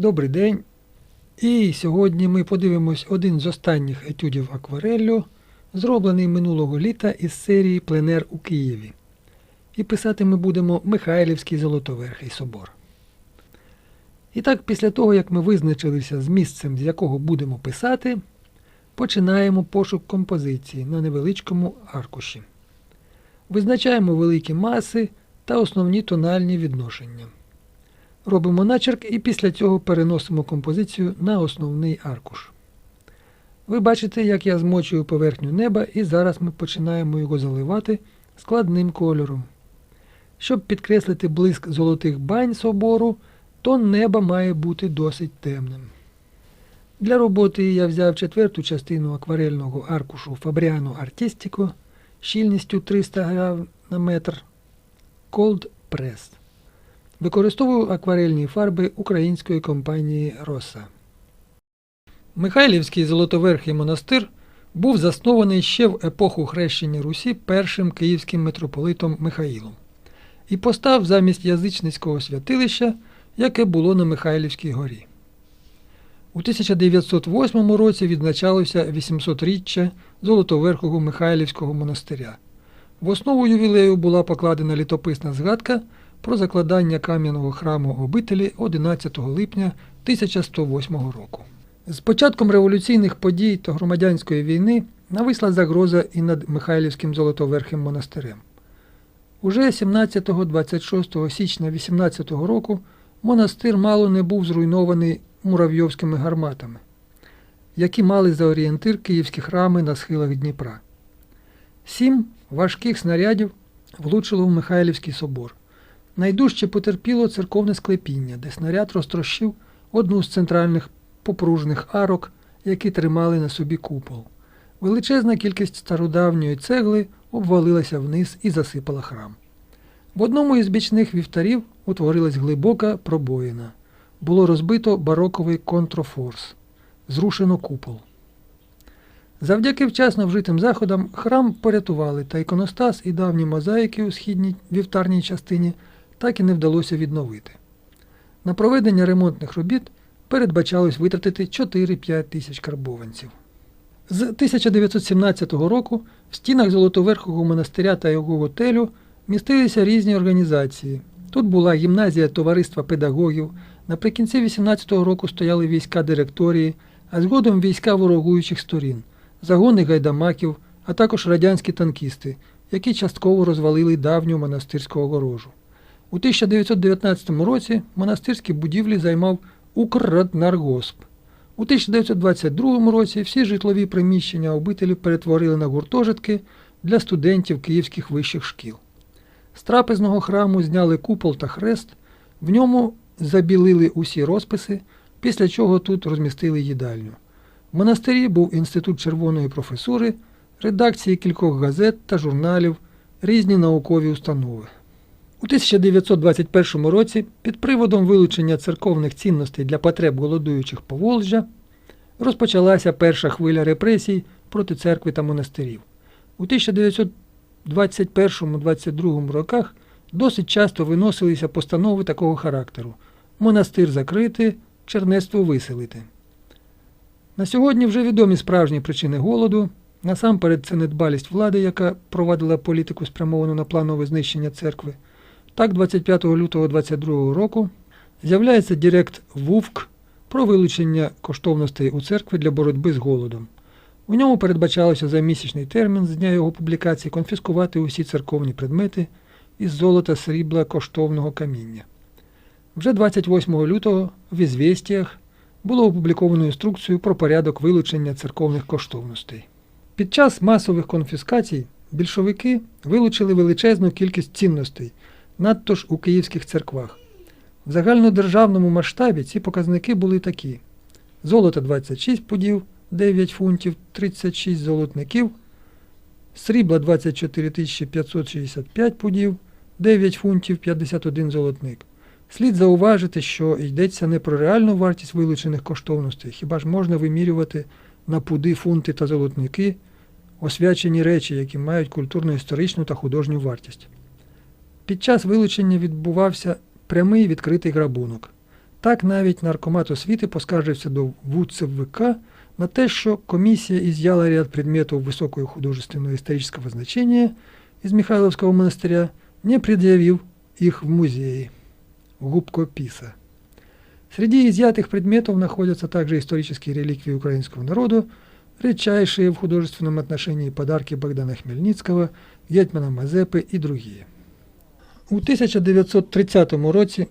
Добрий день. І сьогодні ми подивимось один з останніх етюдів аквареллю, зроблений минулого літа із серії Пленер у Києві. І писати ми будемо Михайлівський Золотоверхий собор. І так, після того, як ми визначилися з місцем, з якого будемо писати, починаємо пошук композиції на невеличкому аркуші. Визначаємо великі маси та основні тональні відношення. Робимо начерк і після цього переносимо композицію на основний аркуш. Ви бачите, як я змочую поверхню неба, і зараз ми починаємо його заливати складним кольором. Щоб підкреслити блиск золотих бань собору, тон неба має бути досить темним. Для роботи я взяв четверту частину акварельного аркушу Fabriano Artistico щільністю 300 грам на метр Cold Press. Використовую акварельні фарби української компанії Роса. Михайлівський Золотоверхий монастир був заснований ще в епоху хрещення Русі першим київським митрополитом Михаїлом і постав замість язичницького святилища, яке було на Михайлівській горі. У 1908 році відзначалося 800-річчя Золотоверхого Михайлівського монастиря. В основу ювілею була покладена літописна згадка про закладання кам'яного храму обителі 11 липня 1108 року. З початком революційних подій та громадянської війни нависла загроза і над Михайлівським Золотоверхим монастирем. Уже 17-26 січня 18 року монастир мало не був зруйнований муравйовськими гарматами, які мали за орієнтир київські храми на схилах Дніпра. Сім важких снарядів влучило в Михайлівський собор. Найдужче потерпіло церковне склепіння, де снаряд розтрощив одну з центральних попружних арок, які тримали на собі купол. Величезна кількість стародавньої цегли обвалилася вниз і засипала храм. В одному із бічних вівтарів утворилась глибока пробоїна. Було розбито бароковий контрофорс, зрушено купол. Завдяки вчасно вжитим заходам храм порятували, та іконостас і давні мозаїки у східній вівтарній частині так і не вдалося відновити. На проведення ремонтних робіт передбачалось витратити 4-5 тисяч карбованців. З 1917 року в стінах Золотоверхого монастиря та його готелю містилися різні організації. Тут була гімназія товариства педагогів, наприкінці 18-го року стояли війська директорії, а згодом війська ворогуючих сторін, загони гайдамаків, а також радянські танкісти, які частково розвалили давню монастирську огорожу. У 1919 році монастирські будівлі займав Укрраднаргосп. У 1922 році всі житлові приміщення обителів перетворили на гуртожитки для студентів київських вищих шкіл. З трапезного храму зняли купол та хрест, в ньому забілили усі розписи, після чого тут розмістили їдальню. В монастирі був інститут червоної професури, редакції кількох газет та журналів, різні наукові установи. У 1921 році під приводом вилучення церковних цінностей для потреб голодуючих Поволжя розпочалася перша хвиля репресій проти церкви та монастирів. У 1921-22 роках досить часто виносилися постанови такого характеру монастир закрити, чернецтво виселити. На сьогодні вже відомі справжні причини голоду. Насамперед це недбалість влади, яка провадила політику спрямовану на планове знищення церкви. Так, 25 лютого 2022 року з'являється директ ВУВК про вилучення коштовностей у церкві для боротьби з голодом. У ньому передбачалося за місячний термін з дня його публікації конфіскувати усі церковні предмети із золота, срібла, коштовного каміння. Вже 28 лютого в «Ізвєстіях» було опубліковано інструкцію про порядок вилучення церковних коштовностей. Під час масових конфіскацій більшовики вилучили величезну кількість цінностей, надто ж у київських церквах. В загальнодержавному масштабі ці показники були такі: золото 26 пудів, 9 фунтів, 36 золотників, срібла 24 565 пудів, 9 фунтів 51 золотник. Слід зауважити, що йдеться не про реальну вартість вилучених коштовностей, хіба ж можна вимірювати на пуди фунти та золотники освячені речі, які мають культурно-історичну та художню вартість. Під час вилучення відбувався прямий відкритий грабунок. Так навіть наркомат освіти поскаржився до ВУЦВК на те, що комісія изъяла ряд предметов высокого художественного исторического значения из Михайловского монастыря, не предъявив их в музее. Губко Писа. Среди изъятых предметов находятся также исторические реликвии украинского народа, редчайшие в художественном отношении подарки Богдана Хмельницкого, Гетьмана Мазепи и другие. У 1930 році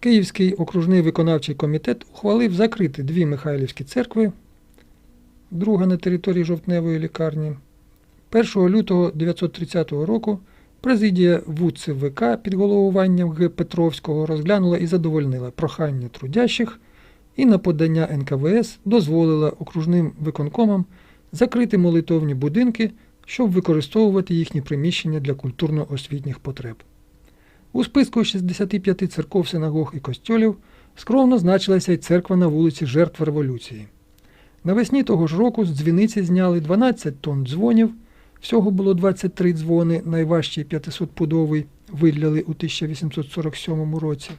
Київський окружний виконавчий комітет ухвалив закрити дві Михайлівські церкви, друга на території жовтневої лікарні. 1 лютого 1930 року президія ВУЦВК під головуванням Г. Петровського розглянула і задовольнила прохання трудящих і на подання НКВС дозволила окружним виконкомам закрити молитовні будинки, щоб використовувати їхні приміщення для культурно-освітніх потреб. У списку 65 церков, синагог і костьолів скромно значилася й церква на вулиці Жертв Революції. Навесні того ж року з дзвіниці зняли 12 тонн дзвонів, всього було 23 дзвони, найважчий 500-пудовий виділяли у 1847 році.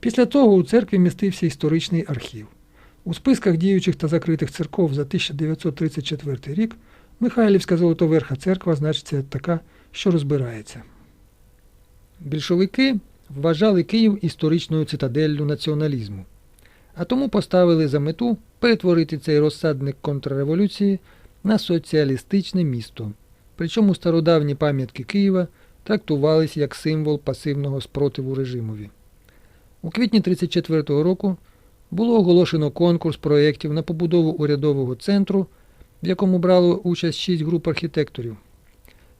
Після того у церкві містився історичний архів. У списках діючих та закритих церков за 1934 рік Михайлівська Золотоверха церква значиться така, що розбирається. Більшовики вважали Київ історичною цитаделлю націоналізму, а тому поставили за мету перетворити цей розсадник контрреволюції на соціалістичне місто. Причому стародавні пам'ятки Києва трактувались як символ пасивного спротиву режимові. У квітні 1934 року було оголошено конкурс проєктів на побудову урядового центру, в якому брало участь шість груп архітекторів.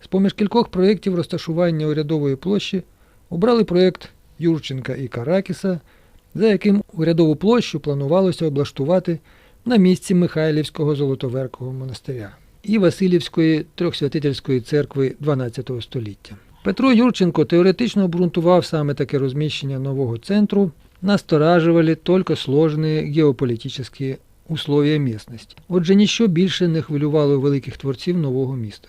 З-поміж кількох проєктів розташування урядової площі обрали проєкт Юрченка і Каракіса, за яким урядову площу планувалося облаштувати на місці Михайлівського Золотоверкового монастиря і Васильівської трьохсвятительської церкви XII століття. Петро Юрченко теоретично обґрунтував саме таке розміщення нового центру, настораживали тільки сложні геополітичні условия місцевості. Отже, ніщо більше не хвилювало великих творців нового міста.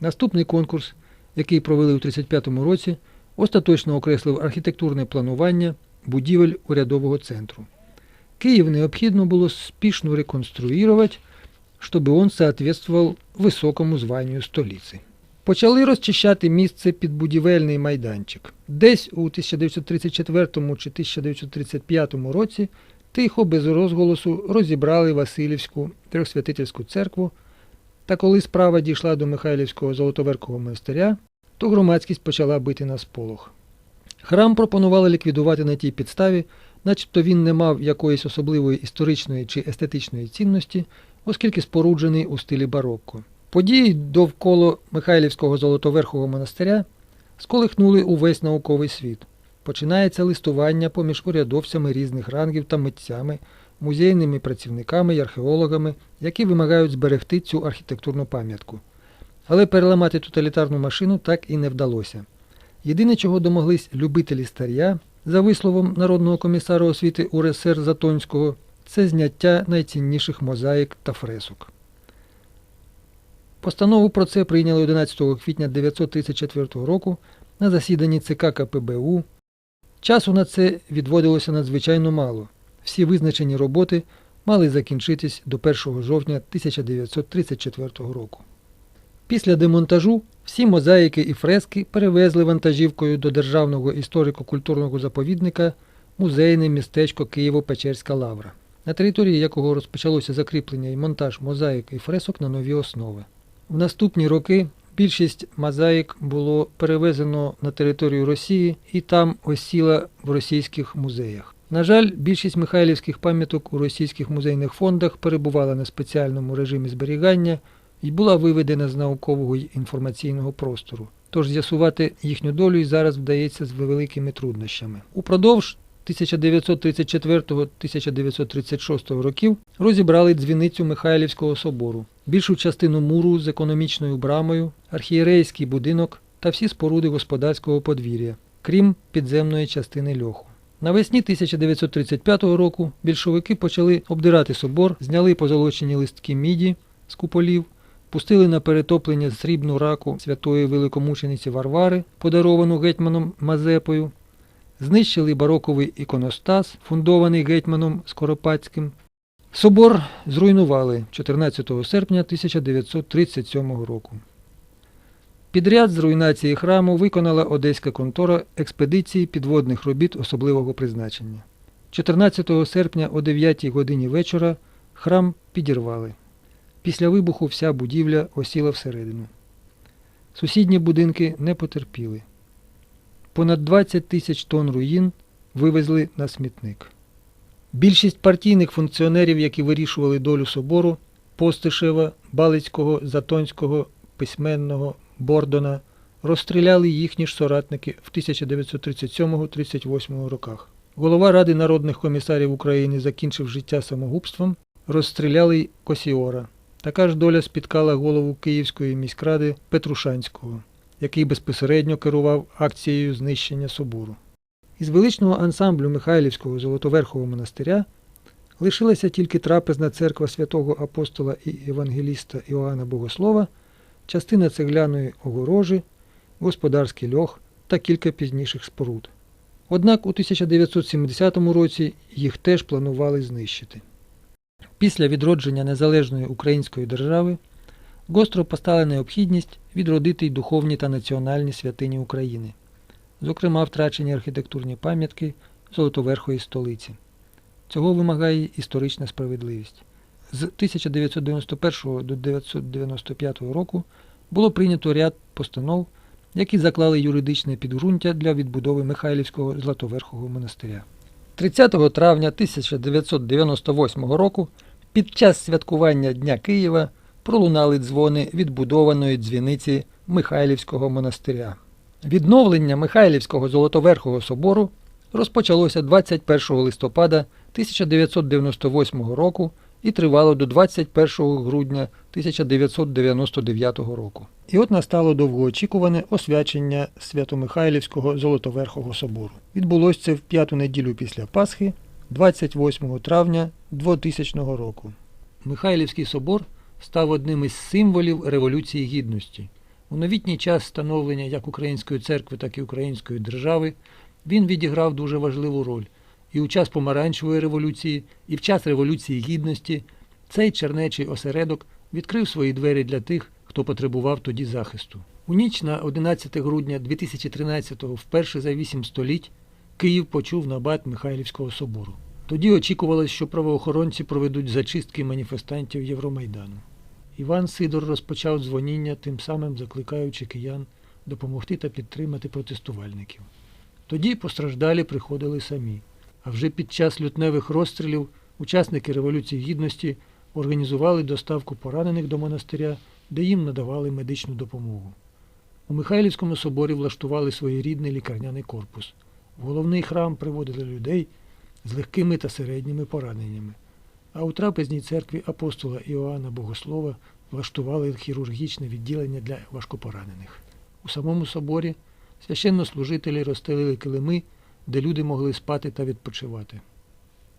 Наступний конкурс, який провели у 1935 році, остаточно окреслив архітектурне планування будівель урядового центру. Київ необхідно було спішно реконструювати, щоб він соответствував високому званню столиці. Почали розчищати місце під будівельний майданчик. Десь у 1934 чи 1935 році тихо без розголосу розібрали Васильівську трьохсвятительську церкву, та коли справа дійшла до Михайлівського Золотоверкового монастиря, то громадськість почала бити на сполох. Храм пропонували ліквідувати на тій підставі, начебто він не мав якоїсь особливої історичної чи естетичної цінності, оскільки споруджений у стилі барокко. Події довкола Михайлівського Золотоверхового монастиря сколихнули увесь науковий світ. Починається листування поміж урядовцями різних рангів та митцями, музейними працівниками й археологами, які вимагають зберегти цю архітектурну пам'ятку. Але переламати тоталітарну машину так і не вдалося. Єдине, чого домоглись любителі старя, за висловом народного комісара освіти УРСР Затонського, це зняття найцінніших мозаїк та фресок. Постанову про це прийняли 11 квітня 1934 року на засіданні ЦК КПБУ. Часу на це відводилося надзвичайно мало. Всі визначені роботи мали закінчитись до 1 жовтня 1934 року. Після демонтажу всі мозаїки і фрески перевезли вантажівкою до Державного історико-культурного заповідника музейне містечко Києво-Печерська лавра, на території якого розпочалося закріплення і монтаж мозаїк і фресок на нові основи. В наступні роки більшість мозаїк було перевезено на територію Росії і там осіла в російських музеях. На жаль, більшість михайлівських пам'яток у російських музейних фондах перебувала на спеціальному режимі зберігання і була виведена з наукового й інформаційного простору. Тож з'ясувати їхню долю і зараз вдається з великими труднощами. Упродовж 1934-1936 років розібрали дзвіницю Михайлівського собору, більшу частину муру з економічною брамою, архієрейський будинок та всі споруди господарського подвір'я, крім підземної частини льоху. Навесні 1935 року більшовики почали обдирати собор, зняли позолочені листки міді з куполів, пустили на перетоплення срібну раку святої великомучениці Варвари, подаровану гетьманом Мазепою, знищили бароковий іконостас, фундований гетьманом Скоропадським. Собор зруйнували 14 серпня 1937 року. Підряд з руйнації храму виконала Одеська контора експедиції підводних робіт особливого призначення. 14 серпня о 9 годині вечора храм підірвали. Після вибуху вся будівля осіла всередину. Сусідні будинки не потерпіли. Понад 20 тисяч тонн руїн вивезли на смітник. Більшість партійних функціонерів, які вирішували долю собору Постишева, Балицького, Затонського, Письменного, Бордона, розстріляли їхні ж соратники в 1937-38 роках. Голова Ради народних комісарів України закінчив життя самогубством, розстріляли й Косіора. Така ж доля спіткала голову Київської міськради Петрушанського, який безпосередньо керував акцією знищення собору. Із величного ансамблю Михайлівського Золотоверхового монастиря лишилася тільки трапезна церква святого апостола і евангеліста Іоанна Богослова, частина цегляної огорожі, господарський льох та кілька пізніших споруд. Однак у 1970 році їх теж планували знищити. Після відродження незалежної української держави гостро постала необхідність відродити й духовні та національні святині України, зокрема втрачені архітектурні пам'ятки Золотоверхої столиці. Цього вимагає історична справедливість. З 1991 до 1995 року було прийнято ряд постанов, які заклали юридичне підґрунтя для відбудови Михайлівського Златоверхового монастиря. 30 травня 1998 року під час святкування Дня Києва пролунали дзвони відбудованої дзвіниці Михайлівського монастиря. Відновлення Михайлівського Золотоверхого собору розпочалося 21 листопада 1998 року і тривало до 21 грудня 1999 року. І от настало довгоочікуване освячення Свято-Михайлівського Золотоверхого собору. Відбулося це в п'яту неділю після Пасхи, 28 травня 2000 року. Михайлівський собор став одним із символів Революції Гідності. У новітній час становлення як Української церкви, так і Української держави він відіграв дуже важливу роль. І у час помаранчевої революції, і в час Революції Гідності цей чернечий осередок відкрив свої двері для тих, хто потребував тоді захисту. У ніч на 11 грудня 2013-го, вперше за вісім століть, Київ почув набат Михайлівського собору. Тоді очікувалось, що правоохоронці проведуть зачистки маніфестантів Євромайдану. Іван Сидор розпочав дзвоніння, тим самим закликаючи киян допомогти та підтримати протестувальників. Тоді постраждалі приходили самі. А вже під час лютневих розстрілів учасники Революції Гідності організували доставку поранених до монастиря, де їм надавали медичну допомогу. У Михайлівському соборі влаштували своєрідний лікарняний корпус. В головний храм приводили людей з легкими та середніми пораненнями. А у трапезній церкві апостола Іоанна Богослова влаштували хірургічне відділення для важкопоранених. У самому соборі священнослужителі розстелили килими, де люди могли спати та відпочивати.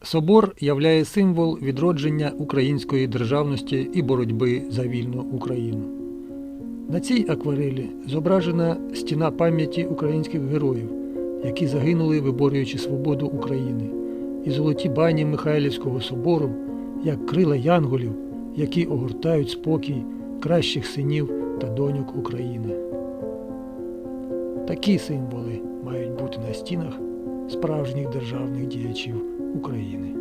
Собор являє символ відродження української державності і боротьби за вільну Україну. На цій акварелі зображена стіна пам'яті українських героїв, які загинули, виборюючи свободу України, і золоті бані Михайлівського собору, як крила янголів, які огортають спокій кращих синів та доньок України. Такі символи мають бути на стінах справжніх державних діячів України.